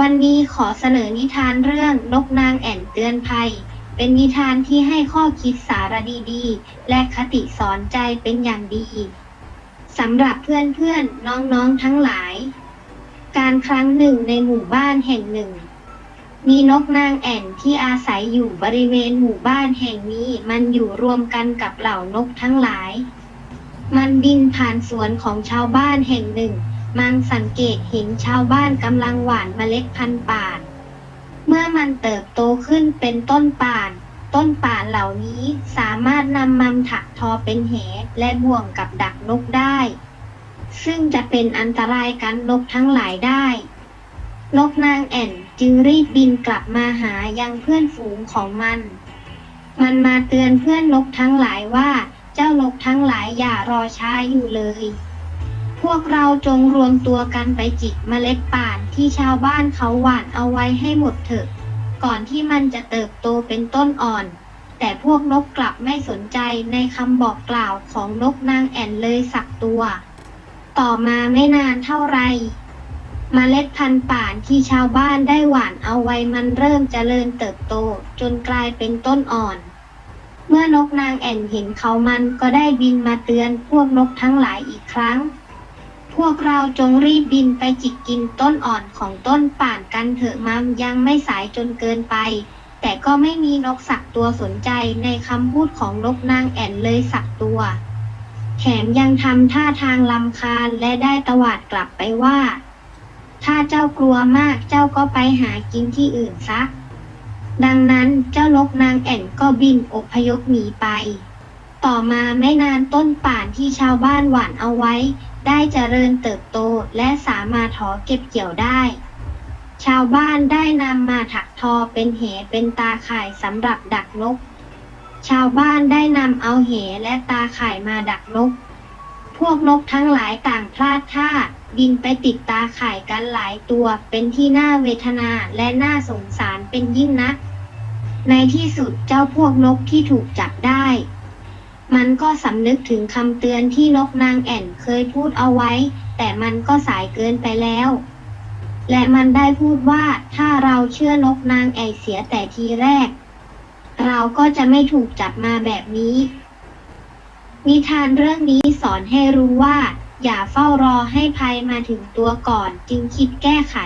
วันนี้ขอเสนอนิทานเรื่องนกนางแอ่นเตือนภัย เป็นนิทานที่ให้ข้อคิดสาระดีๆ และคติสอนใจเป็นอย่างดีสำหรับเพื่อนๆน้องๆทั้งหลาย การครั้งหนึ่งในหมู่บ้านแห่งหนึ่ง มีนกนางแอ่นที่อาศัยอยู่บริเวณหมู่บ้านแห่งนี้มันอยู่รวมกันกับเหล่านกทั้งหลาย มันบินผ่านสวนของชาวบ้านแห่งหนึ่ง มันสังเกตเห็นชาวบ้านกำลังหว่านเมล็ดพันธุ์ป่าน เมื่อมันเติบโตขึ้นเป็นต้นป่าน ต้นป่านเหล่านี้สามารถนำมันถักทอเป็นแหและบ่วงกับดักนกได้ ซึ่งจะเป็นอันตรายกันนกทั้งหลายได้นกนางแอ่นจึงรีบบินกลับมาหายังเพื่อนฝูงของมัน มันมาเตือนเพื่อนนกทั้งหลายว่า เจ้านกทั้งหลายอย่ารอช้าอยู่เลย พวกเราจงรวมตัวกันไปจิกเมล็ดป่านที่ชาวบ้านเขาหว่านเอาไว้ให้หมดเถอะ ก่อนที่มันจะเติบโตเป็นต้นอ่อน แต่พวกนกกลับไม่สนใจในคำบอกกล่าวของนกนางแอ่นเลยสักตัว ต่อมาไม่นานเท่าไหรเมล็ดพันธุ์ป่านที่ชาวบ้านได้หว่านเอาไว้มันเริ่มเจริญเติบโตจนกลายเป็นต้นอ่อน เมื่อนกนางแอ่นเห็นเขามันก็ได้บินมาเตือนพวกนกทั้งหลายอีกครั้ง พวกเราจงรีบบินไปจิกกินต้นอ่อนของต้นป่านกันเถอะมัมยังไม่สายจนเกินไป แต่ก็ไม่มีนกสักตัวสนใจในคำพูดของนกนางแอ่นเลยสักตัว แถมยังทำท่าทางลำคาญและได้ตวาดกลับไปว่า ถ้าเจ้ากลัวมากเจ้าก็ไปหากินที่อื่นซักดังนั้นเจ้านกนางแอ่นก็บินอพยพหนีไป ต่อมาไม่นานต้นป่านที่ชาวบ้านหว่านเอาไว้ ได้เจริญเติบโตและสามารถถอเก็บเกี่ยวได้ ชาวบ้านได้นำมาถักทอเป็นเหเป็นตาข่ายสำหรับดักนก ชาวบ้านได้นำเอาเหและตาข่ายมาดักนก พวกนกทั้งหลายต่างพลาดท่าบินไปติดตาข่ายกันหลายตัวเป็นที่น่าเวทนาและน่าสงสารเป็นยิ่งนัก ในที่สุดเจ้าพวกนกที่ถูกจับได้ มันก็สำนึกถึงคำเตือนที่นกนางแอ่นเคยพูดเอาไว้ แต่มันก็สายเกินไปแล้ว และมันได้พูดว่าถ้าเราเชื่อนกนางแอ่นเสียแต่ทีแรก เราก็จะไม่ถูกจับมาแบบนี้ นิทานเรื่องนี้สอนให้รู้ว่า อย่าเฝ้ารอให้ภัยมาถึงตัวก่อนจึงคิดแก้ไข